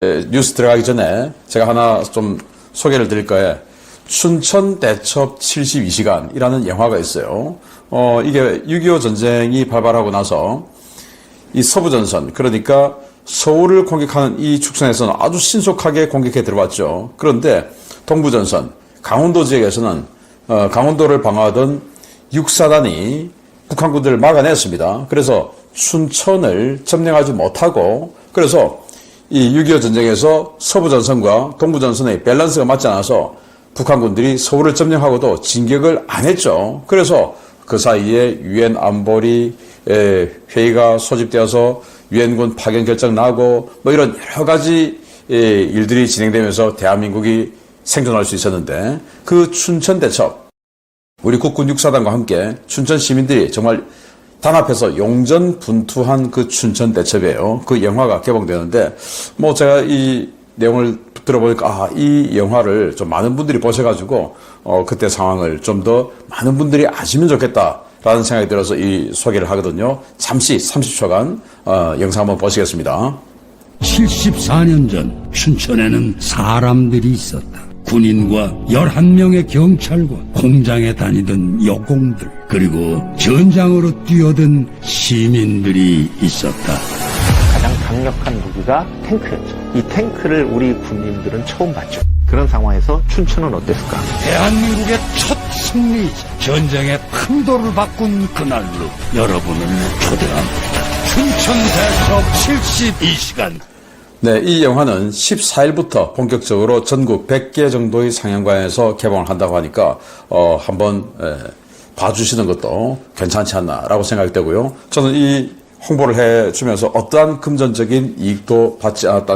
에, 뉴스 들어가기 전에 제가 하나 좀 소개를 드릴 거예요. 춘천 대첩 72시간이라는 영화가 있어요. 어, 이게 6.25 전쟁이 발발하고 나서 이 서부전선, 그러니까 서울을 공격하는 이 축선에서는 아주 신속하게 공격해 들어왔죠. 그런데 동부전선, 강원도 지역에서는 어, 강원도를 방어하던 육사단이 북한군들을 막아냈습니다. 그래서 춘천을 점령하지 못하고 그래서 이 6.25 전쟁에서 서부 전선과 동부 전선의 밸런스가 맞지 않아서 북한군들이 서울을 점령하고도 진격을 안 했죠. 그래서 그 사이에 유엔 안보리 에, 회의가 소집되어서 유엔군 파견 결정 나고 뭐 이런 여러 가지 에, 일들이 진행되면서 대한민국이 생존할 수 있었는데 그 춘천 대첩 우리 국군 육사단과 함께 춘천 시민들이 정말 단합해서 용전 분투한 그 춘천 대첩이에요. 그 영화가 개봉되는데 뭐 제가 이 내용을 들어보니까 아, 이 영화를 좀 많은 분들이 보셔가지고 어, 그때 상황을 좀 더 많은 분들이 아시면 좋겠다라는 생각이 들어서 이 소개를 하거든요. 잠시 30초간 어, 영상 한번 보시겠습니다. 74년 전 춘천에는 사람들이 있었다. 군인과 11명의 경찰과 공장에 다니던 여공들, 그리고 전장으로 뛰어든 시민들이 있었다. 가장 강력한 무기가 탱크였죠. 이 탱크를 우리 군인들은 처음 봤죠. 그런 상황에서 춘천은 어땠을까? 대한민국의 첫 승리이자 전쟁의 판도를 바꾼 그날로 여러분을 초대합니다. 춘천 대첩 72시간. 네, 이 영화는 14일부터 본격적으로 전국 100개 정도의 상영관에서 개봉을 한다고 하니까 어, 한번 에, 봐주시는 것도 괜찮지 않나라고 생각이 되고요. 저는 이 홍보를 해주면서 어떠한 금전적인 이익도 받지 않았다.